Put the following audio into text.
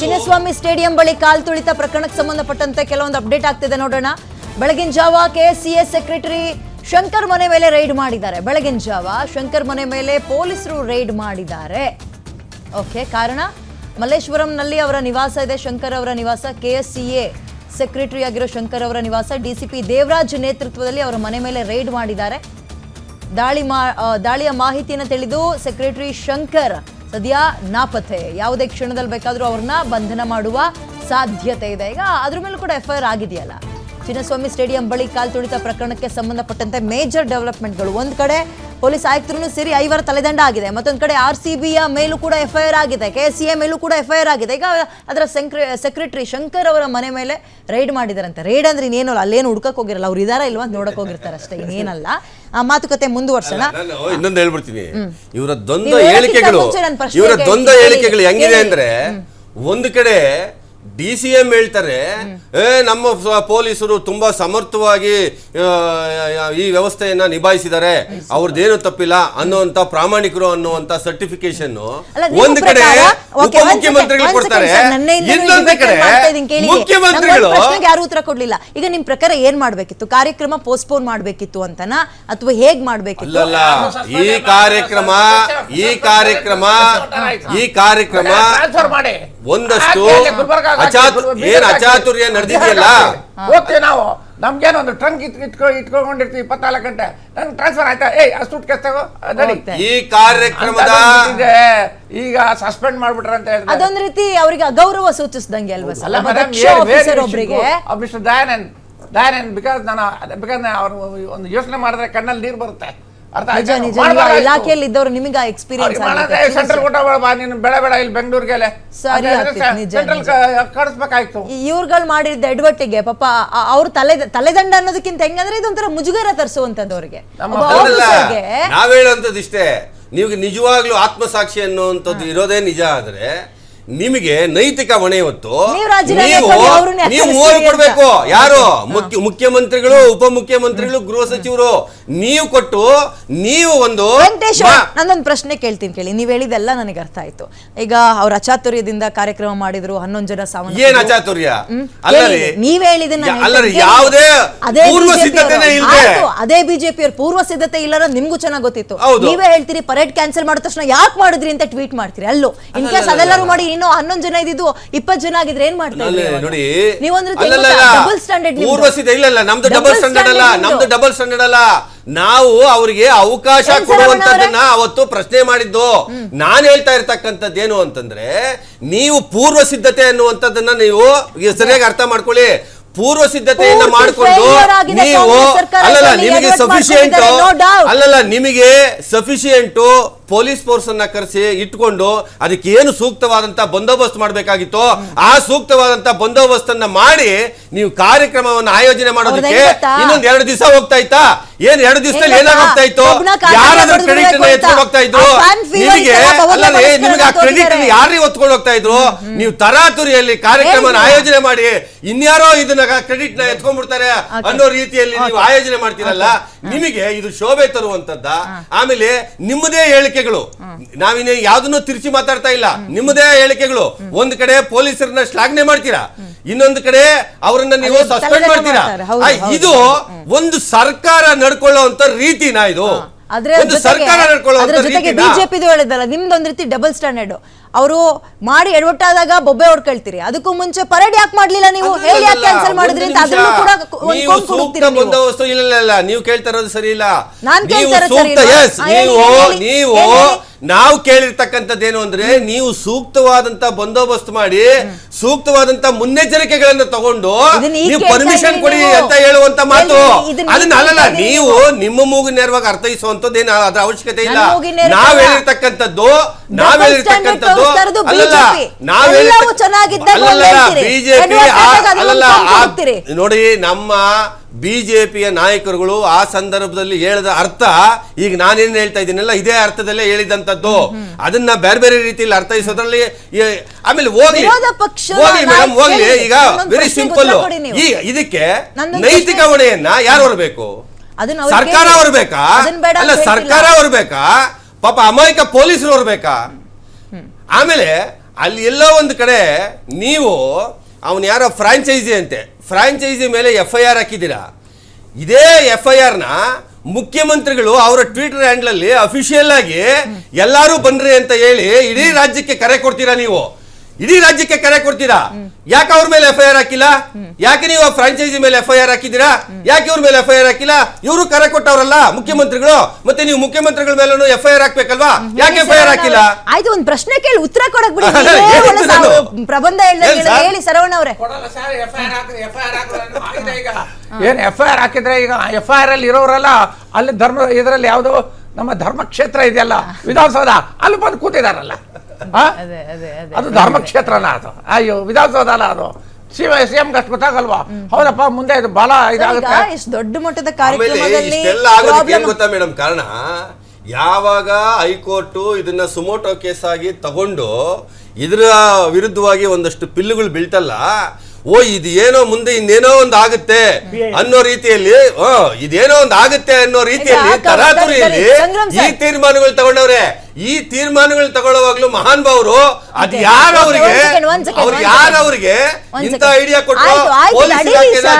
Chinnaswamy stadium ಬಳಿ ಕಾಲ್ ತುಳಿತ ಪ್ರಕರಣಕ್ಕೆ ಸಂಬಂಧಪಟ್ಟಂತೆ ಕೆಲವೊಂದು ಅಪ್ಡೇಟ್ ಆಗ್ತಿದೆ, ನೋಡೋಣ. ಬೆಳಗಿನ ಜಾವ ಕೆಎಸ್ಸಿಎಸ್ ಸೆಕ್ರೆಟರಿ ಶಂಕರ್ ಮನೆ ಮೇಲೆ ರೈಡ್ ಮಾಡಿದ್ದಾರೆ. ಬೆಳಗಿನ ಜಾವ ಶಂಕರ್ ಮನೆ ಮೇಲೆ ಪೊಲೀಸರು ರೈಡ್ ಮಾಡಿದ್ದಾರೆ. ಓಕೆ, ಕಾರಣ? ಮಲ್ಲೇಶ್ವರಂನಲ್ಲಿ ಅವರ ನಿವಾಸ ಇದೆ. ಶಂಕರ್ ಅವರ ನಿವಾಸ ಕೆಎಸ್ಸಿಎ ಸೆಕ್ರೆಟರಿ ಆಗಿರೋ ಶಂಕರ್ ಅವರ ನಿವಾಸ. ಡಿಸಿಪಿ ದೇವರಾಜ್ ನೇತೃತ್ವದಲ್ಲಿ ಅವರ ಮನೆ ಮೇಲೆ ರೈಡ್ ಮಾಡಿದ್ದಾರೆ. ದಾಳಿ ಮಾ ದಾಳಿಯ ಮಾಹಿತಿಯನ್ನು ತಿಳಿದು ಸೆಕ್ರೆಟರಿ ಶಂಕರ್ ಸದ್ಯ ನಾಪತ್ತೆ. ಯಾವುದೇ ಕ್ಷಣದಲ್ಲಿ ಬೇಕಾದರೂ ಅವ್ರನ್ನ ಬಂಧನ ಮಾಡುವ ಸಾಧ್ಯತೆ ಇದೆ. ಈಗ ಅದ್ರ ಮೇಲೂ ಕೂಡ ಎಫ್ ಆಗಿದೆಯಲ್ಲ? ಚಿನ್ನಸ್ವಾಮಿ ಸ್ಟೇಡಿಯಂ ಬಳಿ ಕಾಲ್ ತುಳಿತ ಪ್ರಕರಣಕ್ಕೆ ಸಂಬಂಧಪಟ್ಟಂತೆ ಮೇಜರ್ ಡೆವಲಪ್ಮೆಂಟ್ಗಳು. ಒಂದ್ ಕಡೆ ಪೊಲೀಸ್ ಆಯುಕ್ತರು ಸೇರಿ ಐವರ ತಲೆದಂಡ ಆಗಿದೆ. ಮತ್ತೊಂದು ಕಡೆ ಆರ್ ಸಿ ಬಿಯ ಮೇಲೂ ಕೂಡ ಎಫ್ಐಆರ್ ಆಗಿದೆ. ಕೆ ಸಿ ಎ ಮೇಲೂ ಕೂಡ ಎಫ್ಐಆರ್ ಆಗಿದೆ. ಈಗ ಅದರ ಸೆಕ್ರೆಟರಿ ಶಂಕರ್ ಅವರ ಮನೆ ಮೇಲೆ ರೈಡ್ ಮಾಡಿದಾರಂತೆ. ರೈಡ್ ಅಂದ್ರೆ ಇನ್ನೇನು ಅಲ್ಲ ಅಲ್ಲೇನು ಹುಡ್ಕಕ್ ಹೋಗಿರಲ್ಲ. ಅವ್ರು ಇದಾರ ಇಲ್ವಾ ಅಂತ ನೋಡಕ್ ಹೋಗಿರ್ತಾರೆ ಅಷ್ಟೇ ಇನ್ನೇನಲ್ಲ. ಆ ಮಾತುಕತೆ ಮುಂದುವರ್ಸೋಣ. ನಾನು ಇನ್ನೊಂದು ಹೇಳ್ಬಿಡ್ತೀನಿ. ಇವರ ದ್ವಂದ್ವ ಹೇಳಿಕೆಗಳು ಇವರ ದ್ವಂದ್ವ ಹೇಳಿಕೆಗಳು ಹೆಂಗಿದೆ ಅಂದ್ರೆ ಒಂದು ಕಡೆ ಡಿ ಸಿ ಎಂ ಹೇಳ್ತಾರೆ ಏ ನಮ್ಮ ಪೊಲೀಸರು ತುಂಬಾ ಸಮರ್ಥವಾಗಿ ಈ ವ್ಯವಸ್ಥೆಯನ್ನ ನಿಭಾಯಿಸಿದ್ದಾರೆ ಅವ್ರದ್ದೇನು ತಪ್ಪಿಲ್ಲ ಅನ್ನುವಂತ ಪ್ರಾಮಾಣಿಕರು ಅನ್ನುವಂತ ಸರ್ಟಿಫಿಕೇಶನ್ ಒಂದ್ ಕಡೆ ಮುಖ್ಯಮಂತ್ರಿಗಳು ಉಪಮುಖ್ಯಮಂತ್ರಿಗಳು ಕೊಡ್ತಾರೆ ಇನ್ನೊಂದು ಕಡೆ. ಮುಖ್ಯಮಂತ್ರಿಗಳು ಯಾರು ಉತ್ತರ ಕೊಡ್ಲಿಲ್ಲ ಈಗ ನಿಮ್ ಪ್ರಕಾರ ಏನ್ ಮಾಡ್ಬೇಕಿತ್ತು ಕಾರ್ಯಕ್ರಮ ಪೋಸ್ಟ್ಪೋನ್ ಮಾಡ್ಬೇಕಿತ್ತು ಅಂತನ ಅಥವಾ ಹೇಗ್ ಮಾಡ್ಬೇಕಿತ್ತು ಅಲ್ಲ ಈ ಕಾರ್ಯಕ್ರಮ ಈ ಕಾರ್ಯಕ್ರಮ ಈ ಕಾರ್ಯಕ್ರಮ ಟ್ರಾನ್ಸ್ಫರ್ ಮಾಡಿ ಒಂದಷ್ಟು ಏನ್ ಅಚಾತುರ್ಯ ನಡೆದಿದೆಯಲ್ಲ? ಓಕೆ ನಾವು ನಮ್ಗೇನು ಒಂದು ಟ್ರಂಕ್ ಇಟ್ ಇಟ್ಕೊ ಇಟ್ಕೊಂಡಿರ್ತೀವಿ ಇಪ್ಪತ್ನಾಲ್ಕು ಗಂಟೆ. ನಂಗೆ ಟ್ರಾನ್ಸ್ಫರ್ ಆಯ್ತಾ? ಏಯ್ ಅಷ್ಟು ಸೂಟ್ ಕೇಸ್ ತಗೋ ನಡಿ. ಹೋಗ್ತೆ. ಈ ಕಾರ್ಯಕ್ರಮದ ಈಗ ಸಸ್ಪೆಂಡ್ ಮಾಡ್ಬಿಟ್ರ ಅಂತ ಹೇಳಿದ್ರೆ ಅದೊಂದ್ ರೀತಿ ಅವರಿಗೆ ಅಗೌರವ ಸೂಚಿಸಿದಂಗೆ ಅಲ್ವಾ ಸರ್? ಅಲ್ಲ ಮೇಡಮ್ ಒಬ್ಬರಿಗೆ ಮಿಸ್ಟರ್ ದಯಾನಂದ್ ದಯಾನಂದ್ ಬಿಕಾಸ್ ನಾನು ಬಿಕಾಸ್ ಅವ್ರು ಒಂದು ಯೋಚನೆ ಮಾಡಿದ್ರೆ ಕಣ್ಣಲ್ಲಿ ನೀರು ಬರುತ್ತೆ. ನಿಜ? ನಿಜ ಇಲಾಖೆಯಲ್ಲಿ ಇದ್ದವರು ನಿಮಗೆ ಎಕ್ಸ್ಪೀರಿಯನ್ಸ್ ಸೆಂಟ್ರಲ್ ಕೊಟ್ಟ ಬಾ ನೀನು ಬೆಳೆ ಬೇಡ ಇಲ್ಲಿ ಬೆಂಗಳೂರಿಗೆ ಸರಿ ನಿಜ, ಸೆಂಟ್ರಲ್. ಕಳಿಸ್ಬೇಕಾಯ್ತು. ಇವ್ರುಗಳು ಮಾಡಿದ ಎಡವಟ್ಟಿಗೆ ಪಾಪ ಆ- ಅವ್ರ ತಲೆ ತಲೆದಂಡ ಅನ್ನೋದಕ್ಕಿಂತ ಹೆಂಗಂದ್ರೆ ಇದೊಂಥರ ಮುಜುಗರ ತರಿಸುವಂತದ್ದು ಅವ್ರಿಗೆ ನಾವ್ ಹೇಳುವಂಥದ್ದು ಇಷ್ಟೇ ನೀವು ನಿಜವಾಗ್ಲೂ ಆತ್ಮಸಾಕ್ಷಿ ಅನ್ನುವಂಥದ್ದು ಇರೋದೇ ನಿಜ ಆದ್ರೆ ನಿಮಗೆ ನೈತಿಕ ಹೊಣೆ ಹೊತ್ತು ನೀವು ನೀವು ಮೂವರು. ಕೊಡ್ಬೇಕು. ಯಾರು? ಮುಖ್ಯ ಮುಖ್ಯಮಂತ್ರಿಗಳು ಉಪಮುಖ್ಯಮಂತ್ರಿಗಳು ಗೃಹ ಸಚಿವರು ನೀವು ಕೊಟ್ಟು ನೀವು ಒಂದು ನಾನೊಂದು ಪ್ರಶ್ನೆ ಕೇಳ್ತೀನಿ ಕೇಳಿ. ನೀವ್ ಹೇಳಿದೆಲ್ಲ ನನಗೆ ಅರ್ಥ ಆಯ್ತು. ಈಗ ಅವ್ರ ಅಚಾತುರ್ಯದಿಂದ ಕಾರ್ಯಕ್ರಮ ಮಾಡಿದ್ರು ಹನ್ನೊಂದು ಜನ ಸಾವನ್ನಪ್ಪಿದ್ರು. ಏನ್ ಅಚಾತುರ್ಯ? ಅಲ್ಲರಿ. ನೀವ್ ಹೇಳಿದ್ದನ್ನ ಅಲ್ಲರಿ ಯಾವುದೇ ಅದೇ ಪೂರ್ವ ಸಿದ್ಧತೆನೇ. ಇಲ್ಲದೆ ಅದೇ ಬಿಜೆಪಿ ಅವ್ರ ಪೂರ್ವ ಸಿದ್ಧತೆ ಇಲ್ಲ ನಿಮ್ಗೂ ಚೆನ್ನಾಗಿ ಗೊತ್ತಿತ್ತು. ನೀವೇ ಹೇಳ್ತೀರಿ ಪರೇಡ್ ಕ್ಯಾನ್ಸಲ್ ಮಾಡಿದ ತಕ್ಷಣ ಯಾಕೆ ಮಾಡಿದ್ರಿ ಅಂತ ಟ್ವೀಟ್ ಮಾಡ್ತೀರಿ? ಅಲ್ಲೂ ಇನ್ ಕೇಸ್ ಅದೆಲ್ಲರೂ ಮಾಡಿ ಇನ್ನೂ ಹನ್ನೊಂದು ಜನ ಇದ್ದಿದ್ದು ಇಪ್ಪತ್ತು ಜನ ಆಗಿದ್ರೆ ಏನ್ ಮಾಡ್ತಾ ಇದ್ರಿ ಅವಾಗ? ನೋಡಿ ನೀವೊಂದು ರೀತಿ ಅಲ್ಲಲ್ಲ, ಡಬಲ್ ಸ್ಟ್ಯಾಂಡರ್ಡ್ ಪೂರ್ವ ಸಿದ್ಧ ಇಲ್ಲ ಇಲ್ಲ ನಮ್ದು ಡಬಲ್ ಸ್ಟ್ಯಾಂಡರ್ಡ್ ಅಲ್ಲ ನಮ್ದು ಡಬಲ್ ಸ್ಟ್ಯಾಂಡರ್ಡ್ ಅಲ್ಲ. ನಾವು ಅವ್ರಿಗೆ ಅವಕಾಶ ಏನ್ ಸರ್ ಕೊಡುವಂತದ್ದನ್ನ ಅವತ್ತು ಪ್ರಶ್ನೆ ಮಾಡಿದ್ದು. ನಾನ್ ಹೇಳ್ತಾ ಇರ್ತಕ್ಕಂಥದ್ದೇನು ಅಂತಂದ್ರೆ ನೀವು ಪೂರ್ವ ಸಿದ್ಧತೆ ಅನ್ನುವಂಥದ್ದನ್ನ ನೀವು ಈಗ ಸರಿಯಾಗಿ ಅರ್ಥ ಮಾಡ್ಕೊಳ್ಳಿ. ಪೂರ್ವ ಸಿದ್ಧತೆಯನ್ನ ಪೂರ್ತಿ ಮಾಡಿಕೊಂಡು failure ಆಗಿದೆ ನೀವು ಕಾಂಗ್ರೆಸ್ ಸರ್ಕಾರ ಅಲ್ಲಲ್ಲ ಇದರಲ್ಲಿ ನಿಮಗೆ ಎಡವಟ್ಟು ಸಫಿಶಿಯಂಟ್ ಮಾಡ್ಕೊಂಡಿದ್ದಾರೆ, no doubt. ಅಲ್ಲಲ್ಲ ನಿಮಗೆ ಸಫಿಶಿಯಂಟ್ ಪೊಲೀಸ್ ಫೋರ್ಸ್ ಅನ್ನ ಕರೆಸಿ ಇಟ್ಕೊಂಡು ಅದಕ್ಕೆ ಏನು ಸೂಕ್ತವಾದಂತ ಬಂದೋಬಸ್ತ್ ಮಾಡಬೇಕಾಗಿತ್ತು ಆ ಸೂಕ್ತವಾದಂತ ಬಂದೋಬಸ್ತ್ ಅನ್ನ ಮಾಡಿ ನೀವು ಕಾರ್ಯಕ್ರಮವನ್ನು ಆಯೋಜನೆ ಮಾಡೋದಕ್ಕೆ ಇನ್ನೊಂದ್ ಎರಡು ದಿವಸ ಹೋಗ್ತಾ ಇತ್ತಾ? ಏನ್ ಎರಡು ದಿವಸದಲ್ಲಿ ಏನಾಗ್ತಾ ಇತ್ತು? ಯಾರಾದ್ರೂ ಕ್ರೆಡಿಟ್ ಅನ್ನ ಎತ್ಕೊಂಡು ಹೋಗ್ತಾ ಇದ್ರು? ನಿಮಗೆ ಅಲ್ಲ ನಿಮಗೆ ಆ ಕ್ರೆಡಿಟ್ ತೋರಿಸಿದ್ದಾರೆ. ಯಾರಿಗೆ ಹೊತ್ಕೊಂಡು ಹೋಗ್ತಾ ಇದ್ರು? ನೀವು ತರಾತುರಿಯಲ್ಲಿ ಕಾರ್ಯಕ್ರಮವನ್ನ ಆಯೋಜನೆ ಮಾಡಿ ಇನ್ಯಾರೋ ಇದನ್ನ ಕ್ರೆಡಿಟ್ನ ಎತ್ಕೊಂಡ್ಬಿಡ್ತಾರೆ ಅನ್ನೋ ರೀತಿಯಲ್ಲಿ ನೀವು ಆಯೋಜನೆ ಮಾಡ್ತೀರಲ್ಲ ನಿಮಗೆ ಇದು ಶೋಭೆ ತರುವಂತದ್ದ ಆಮೇಲೆ ನಿಮ್ಮದೇ ಹೇಳಿಕೆಗಳು. ನಾವಿನ ಯಾವ್ದನ್ನು ತಿರ್ಚಿ ಮಾತಾಡ್ತಾ ಇಲ್ಲ. ನಿಮ್ಮದೇ ಹೇಳಿಕೆಗಳು. ಒಂದ್ ಕಡೆ ಪೊಲೀಸರನ್ನ ಶ್ಲಾಘನೆ ಮಾಡ್ತೀರಾ? ಇನ್ನೊಂದು ಕಡೆ ಅವರನ್ನ ನೀವು ಸಸ್ಪೆಂಡ್ ಮಾಡ್ತೀರಾ. ಇದು ಒಂದು ಸರ್ಕಾರ ನಡ್ಕೊಳ್ಳುವಂತ ರೀತಿನಾ ಇದು? ಅದ್ರ ಜೊತೆಗೆ- ಬಿಜೆಪಿದು ಹೇಳಿದಲ್ಲ ನಿಮ್ದೊಂದ್ ರೀತಿ ಡಬಲ್ ಸ್ಟ್ಯಾಂಡರ್ಡ್ ಅವರು ಮಾಡಿ ಎಡವಟ್ಟಾದಾಗ ಬೊಬ್ಬೆ ಹೊಡ್ಕೊಳ್ತೀರಿ. ಅದಕ್ಕೂ ಮುಂಚೆ ಪರೇಡ್ ಯಾಕೆ ಮಾಡ್ಲಿಲ್ಲ ನೀವು? ಹೇಳಿ ಯಾಕೆ ಕ್ಯಾನ್ಸಲ್ ಮಾಡಿದ್ರಿ ಅಂತ ನಿಮಿಷ. ಕೂಡ ನೀವು ಕೇಳ್ತಾ ಇರೋದು ಸರಿ ಇಲ್ಲ. ನಾನು ಕೇಳ್ತಾ ಇರೋದು ಸರಿ ಇಲ್ಲ. ನೀವು ನೀವು ಕೇಳಿರ್ತಕ್ಕಂಥದ್ದೇನು ಅಂದ್ರೆ ನೀವು ಸೂಕ್ತವಾದಂತ ಬಂದೋಬಸ್ತ್ ಮಾಡಿ ಸೂಕ್ತವಾದಂತ ಮುನ್ನೆಚ್ಚರಿಕೆಗಳನ್ನ ತಗೊಂಡು ನೀವು ಪರ್ಮಿಷನ್ ಕೊಡಿ ಅಂತ ಹೇಳುವಂತ ಮಾತು. ಅದನ್ನ ಅಲ್ಲಲ್ಲ ನೀವು ನಿಮ್ಮ ಮೂಗು ನೇರವಾಗಿ ಏನು ಅದ್ರ ಅವಶ್ಯಕತೆ ಇಲ್ಲ. ನಾವ್. ಹೇಳಿರ್ತಕ್ಕಂಥದ್ದು ನಾವ್ ಹೇಳಿರ್ತಕ್ಕಂಥದ್ದು ಅಲ್ಲಲ್ಲ ನಾವ್ ಒಂದ್ ಬಿಜೆಪಿ ಅಲ್ಲಲ್ಲ ಕೊಂಕು ಆ- ಹುಡುಕ್ತೀರಿ. ಜೆ ಪಿಯ ಬಿಜೆಪಿಯ ನಾಯಕರುಗಳು ಆ ಸಂದರ್ಭದಲ್ಲಿ ಹೇಳಿದ ಅರ್ಥ ಈಗ ನಾನೇನು ಹೇಳ್ತಾ ಇದ್ದೀನಲ್ಲ ಇದೇ ಅರ್ಥದಲ್ಲೇ ಹೇಳಿದಂಥದ್ದು. ಅದನ್ನ ಬೇರೆ ಬೇರೆ ರೀತಿಯಲ್ಲಿ ಅರ್ಥೈಸೋದ್ರಲ್ಲಿ ಆಮೇಲೆ ಹೋಗ್ಲಿ. ಹೋಗ್ಲಿ ಮೇಡಮ್ ಹೋಗ್ಲಿ. ಈಗ ವೆರಿ ಸಿಂಪಲ್ ಈಗ ಈ ಇದಕ್ಕೆ ನೈತಿಕ ಹೊಣೆಯನ್ನ ಯಾರು ಹೊರಬೇಕು? ಸರ್ಕಾರ ಬರಬೇಕಾ ಹೊರಬೇಕಾ ಅಲ್ಲ. ಸರ್ಕಾರ ಹೊರಬೇಕಾ ಪಾಪ ಅಮಾಯಕ ಪೊಲೀಸರು ಹೊರಬೇಕಾ ಆಮೇಲೆ ಅಲ್ಲಿ ಎಲ್ಲೋ ಒಂದು ಕಡೆ ನೀವು ಅವನು ಯಾರೋ ಫ್ರಾಂಚೈಸಿ ಅಂತೆ. ಫ್ರಾಂಚೈಸಿ ಮೇಲೆ ಎಫ್ ಐ ಆರ್ ಹಾಕಿದ್ದೀರಾ? ಇದೇ ಎಫ್ ಐ ಆರ್ನ ಮುಖ್ಯಮಂತ್ರಿಗಳು ಅವರ ಟ್ವಿಟರ್ ಹ್ಯಾಂಡ್ಲಲ್ಲಿ ಅಫಿಷಿಯಲ್ ಆಗಿ ಎಲ್ಲರೂ ಬನ್ರಿ ಅಂತ ಹೇಳಿ ಇಡೀ ರಾಜ್ಯಕ್ಕೆ ಕರೆ ಕೊಡ್ತೀರಾ ನೀವು? ಇಡೀ ರಾಜ್ಯಕ್ಕೆ ಕರೆ ಕೊಡ್ತೀರಾ ಯಾಕೆ ಅವ್ರ ಮೇಲೆ ಎಫ್ ಐ ಆರ್ ಹಾಕಿಲ್ಲ ಯಾಕೆ ನೀವು ಫ್ರಾಂಚೈಸಿ ಮೇಲೆ ಎಫ್ ಐ ಆರ್ ಹಾಕಿದ್ದೀರಾ ಯಾಕೆ ಇವ್ರ ಮೇಲೆ ಎಫ್ ಐ ಆರ್ ಹಾಕಿಲ್ಲ ಇವರು ಕರೆ ಕೊಟ್ಟವರಲ್ಲ ಮುಖ್ಯಮಂತ್ರಿಗಳು ಮತ್ತೆ ನೀವು ಮುಖ್ಯಮಂತ್ರಿಗಳ ಮೇಲೂ ಎಫ್ ಐ ಆರ್ ಹಾಕ್ಬೇಕಲ್ವಾ ಯಾಕೆ ಎಫ್ ಐ ಆರ್ ಹಾಕಿಲ್ಲ ಆಯ್ತು ಒಂದ್ ಪ್ರಶ್ನೆ ಕೇಳಿ ಉತ್ತರ ಕೊಡಕ್ ಬಿಡಿ. ಪ್ರಬಂಧ ಹೇಳಿ ಸರ್. ಹೇಳಿ ಸರವಣ ಅವರೇ ಏನ್ sir F I R F I R ಆಗಿದೆ ಈಗ ಏನು ಎಫ್ ಐ ಆರ್ ಹಾಕಿದ್ರೆ ಈಗ ಎಫ್ ಐ ಆರ್ ಅಲ್ಲಿ ಇರೋರೆಲ್ಲ ಅಲ್ಲಿ ಧರ್ಮ ಇದರಲ್ಲಿ ಯಾವುದು ನಮ್ಮ ಧರ್ಮ ಕ್ಷೇತ್ರ ಇದೆಯಲ್ಲ ವಿಧಾನಸೌಧ ಅಲ್ಲಿ ಬಂದು ಕೂತಿದಾರಲ್ಲ? ಅದೇ ಅದೇ ಅದೇ ಅದು. ಧರ್ಮಕ್ಷೇತ್ರನ ಅದು? ಅಯ್ಯೋ ವಿಧಾನಸೌಧ ಅಲ್ಲ ಅದು ಸಿ ಸಿ ಎಂ ಅಷ್ಟು ಗೊತ್ತಾಗಲ್ವಾ? ಹೌದಪ್ಪ ಮುಂದೆ ಇದು ಬಹಳ ಇದಾಗುತ್ತೆ. ಇಷ್ಟು ದೊಡ್ಡ ಮಟ್ಟದ ಕಾರ್ಯಕ್ರಮದಲ್ಲಿ ಇಷ್ಟೆಲ್ಲ ಆಗೋದಕ್ಕೆ ಏನ್ ಗೊತ್ತಾ ಮೇಡಮ್? ಕಾರಣ ಯಾವಾಗ ಹೈಕೋರ್ಟ್ ಇದನ್ನ ಸುಮೋಟೋ ಕೇಸ್ ಆಗಿ ತಗೊಂಡು ಇದರ ವಿರುದ್ಧವಾಗಿ ಒಂದಷ್ಟು ಪಿಲ್ಲುಗಳು ಬೀಳ್ತಲ್ಲ ಓ ಇದು ಏನೋ ಮುಂದೆ ಇನ್ನೇನೋ ಒಂದು ಆಗುತ್ತೆ ಅನ್ನೋ ರೀತಿಯಲ್ಲಿ ಇದೇನೋ ಒಂದು ಆಗುತ್ತೆ ಅನ್ನೋ ರೀತಿಯಲ್ಲಿ ತರಾತುರಿಯಲ್ಲಿ ಈ. ತೀರ್ಮಾನಗಳು ತಗೊಂಡವ್ರೆ. ಈ ತೀರ್ಮಾನಗಳು ತಗೊಳ್ಳುವಾಗ್ಲೂ ಮಹಾನ್ ಭಾವರು ಅದ್ ಯಾರು Okay, ಅವ್ರಿಗೆ? one second, one second, ಅವ್ರು ಯಾರವ್ರಿಗೆ ಯಾರು ಅವ್ರಿಗೆ? One ಇಂಥ ಐಡಿಯಾ ಕೊಟ್ಟು